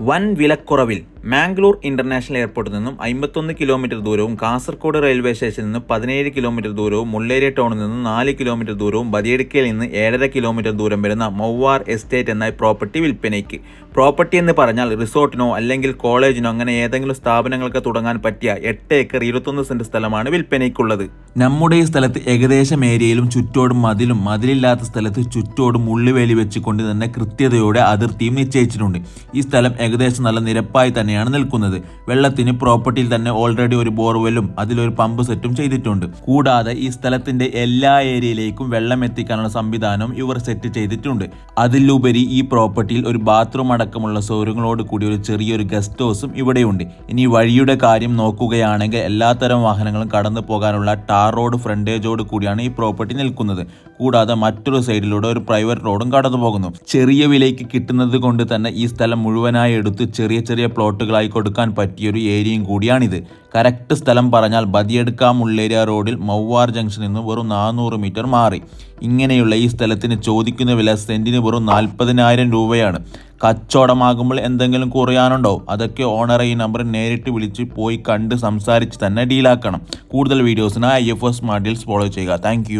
வன் விலக்குறவில் Mangalore international എയർപോർട്ടിൽ നിന്നും അമ്പത്തൊന്ന് കിലോമീറ്റർ ദൂരവും കാസർഗോഡ് റെയിൽവേ സ്റ്റേഷനിൽ നിന്ന് പതിനേഴ് കിലോമീറ്റർ ദൂരവും മുള്ളേരി ടൗണിൽ നിന്നും നാല് കിലോമീറ്റർ ദൂരവും ബദിയടുക്കയിൽ നിന്ന് ഏഴര കിലോമീറ്റർ ദൂരം വരുന്ന മൗവാർ എസ്റ്റേറ്റ് എന്ന പ്രോപ്പർട്ടി വിൽപ്പനയ്ക്ക്. പ്രോപ്പർട്ടി എന്ന് പറഞ്ഞാൽ റിസോർട്ടിനോ അല്ലെങ്കിൽ കോളേജിനോ അങ്ങനെ ഏതെങ്കിലും സ്ഥാപനങ്ങൾക്ക് തുടങ്ങാൻ പറ്റിയ എട്ട് ഏക്കർ ഇരുപത്തൊന്ന് സെന്റ് സ്ഥലമാണ് വിൽപ്പനയ്ക്കുള്ളത്. നമ്മുടെ ഈ സ്ഥലത്ത് ഏകദേശം ഏരിയയിലും ചുറ്റോടും മതിലും മതിലില്ലാത്ത സ്ഥലത്ത് ചുറ്റോടും ഉള്ളുവേലി വെച്ചുകൊണ്ട് തന്നെ കൃത്യതയോടെ അതിർത്തിയും നിശ്ചയിച്ചിട്ടുണ്ട്. ഈ സ്ഥലം ഏകദേശം നല്ല നിരപ്പായി തന്നെയാണ് നിൽക്കുന്നത്. വെള്ളത്തിന് പ്രോപ്പർട്ടിയിൽ തന്നെ ഓൾറെഡി ഒരു ബോർവെല്ലും അതിലൊരു പമ്പ് സെറ്റും ചെയ്തിട്ടുണ്ട്. കൂടാതെ ഈ സ്ഥലത്തിന്റെ എല്ലാ ഏരിയയിലേക്കും വെള്ളം എത്തിക്കാനുള്ള സംവിധാനം ഇവർ സെറ്റ് ചെയ്തിട്ടുണ്ട്. അതിലുപരി ഈ പ്രോപ്പർട്ടിയിൽ ഒരു ബാത്റൂം അടക്കമുള്ള സൗകര്യങ്ങളോട് കൂടി ഒരു ചെറിയൊരു ഗസ്റ്റ് ഹൗസും ഇവിടെയുണ്ട്. ഇനി വഴിയുടെ കാര്യം നോക്കുകയാണെങ്കിൽ എല്ലാത്തരം വാഹനങ്ങളും കടന്നു പോകാനുള്ള ടാർ റോഡ് ഫ്രണ്ടേജോട് കൂടിയാണ് ഈ പ്രോപ്പർട്ടി നിൽക്കുന്നത്. കൂടാതെ മറ്റൊരു സൈഡിലൂടെ ഒരു പ്രൈവറ്റ് റോഡും കടന്നു പോകുന്നു. ചെറിയ വിലയ്ക്ക് കിട്ടുന്നത് കൊണ്ട് തന്നെ ഈ സ്ഥലം മുഴുവനായി എടുത്ത് ചെറിയ ചെറിയ പ്ലോട്ടുകളായി കൊടുക്കാൻ പറ്റിയൊരു ഏരിയയും കൂടിയാണിത്. കറക്റ്റ് സ്ഥലം പറഞ്ഞാൽ ബദിയെടുക്കാം ഉള്ളേരിയ റോഡിൽ മൗവാർ ജംഗ്ഷനിൽ നിന്ന് വെറും നാനൂറ് മീറ്റർ മാറി. ഇങ്ങനെയുള്ള ഈ സ്ഥലത്തിന് ചോദിക്കുന്ന വില സെന്റിന് വെറും നാൽപ്പതിനായിരം രൂപയാണ്. കച്ചവടമാകുമ്പോൾ എന്തെങ്കിലും കുറയാനുണ്ടോ? അതൊക്കെ ഓണറെ ഈ നമ്പർ നേരിട്ട് വിളിച്ച് പോയി കണ്ട് സംസാരിച്ച് തന്നെ ഡീലാക്കണം. കൂടുതൽ വീഡിയോസിന് I F S smart deals follow ചെയ്യുക. താങ്ക്